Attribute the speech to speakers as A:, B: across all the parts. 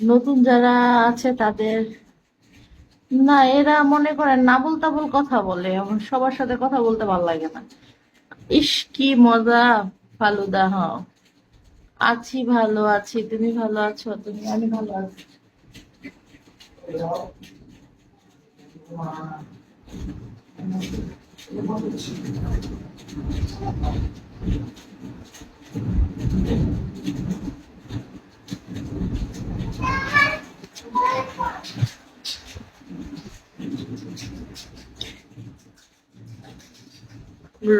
A: নতুন যারা আছে তাদের, না, এরা মনে করেন নাবল তাবল কথা বলে সবার সাথে কথা বলতে ভালো লাগে না। ইস, কি মজা, ফালুদা হ আছি ভালো আছি, তুমি ভালো আছো, তুমি, আমি ভালো আছি।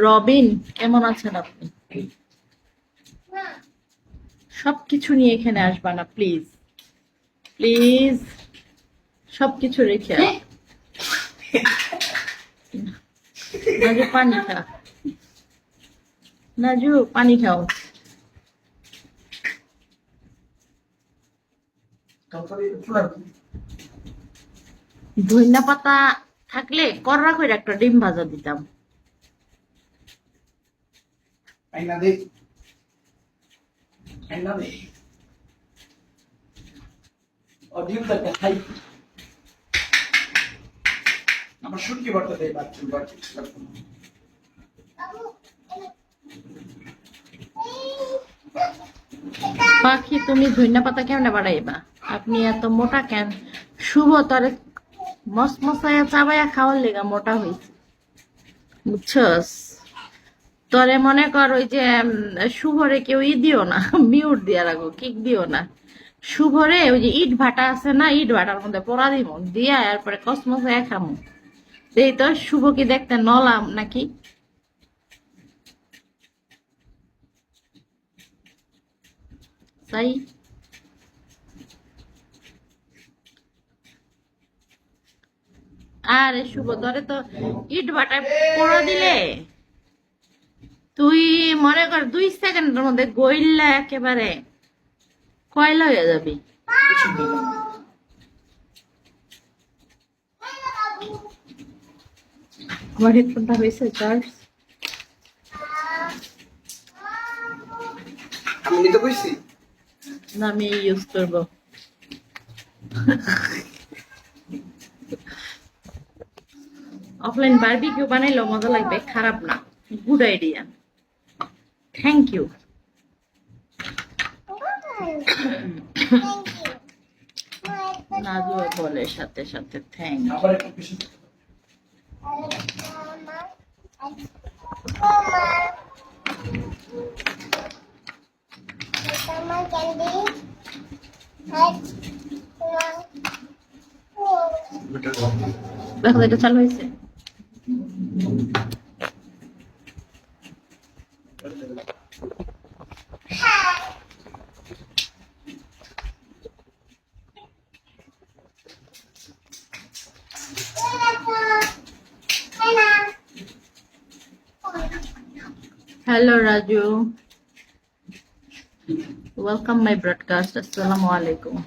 A: রবিন কেমন আছেন আপনি সবকিছু নিয়ে এখানে আসবা না প্লিজ প্লিজ সবকিছু রেখে। নাজু পানি খা নাজু পানি খাও পাতা থাকলে কররা করে একটা ডিম ভাজা দিতাম।
B: দরকার খাই আমার শুটকি বার্তা দেয়, বাচ্চু বাচ্চু
A: পাখি, তুমি ধনিয়া পাতা কেমনে বাড়াইবা? আপনি এত মোটা কেন? শুভ তরে মস মশাইয়া চাবাইয়া খাওয়ার লেগা মোটা হয়েছে বুঝছস? তরে মনে কর ওই যে শুভরে কেউ ই দিও না, মিউট দিয়া রাখো, কিক দিও না। শুভরে ওই যে ইট ভাটা আছে না, ইট ভাটার মধ্যে পড়া দিব দিয়া এরপরে কসমসাইয়া খামু। দেই তো, শুভ কি দেখতে নলাম নাকি? তাই আরে শুভ ধরে তো ইট ভাটায় পড়া দিলে। তুই মনে কর দুই সেকেন্ডের মধ্যে গইল্লা একেবারে। কয়লা হয়ে যাবি? আমার হেডফোনটা হয়েছে চার্জ
B: আমি নিতে কইছি?
A: না আমি ইউজ করব। অফলাইন বারবিকিউ বানাইলেও মজা লাগবে খারাপ না। Good idea thank you Naju বলে সাথে সাথে
B: thank
A: দেখো এটা চালু হয়েছে Hello, Raju. Welcome my broadcast. Assalamu alaikum.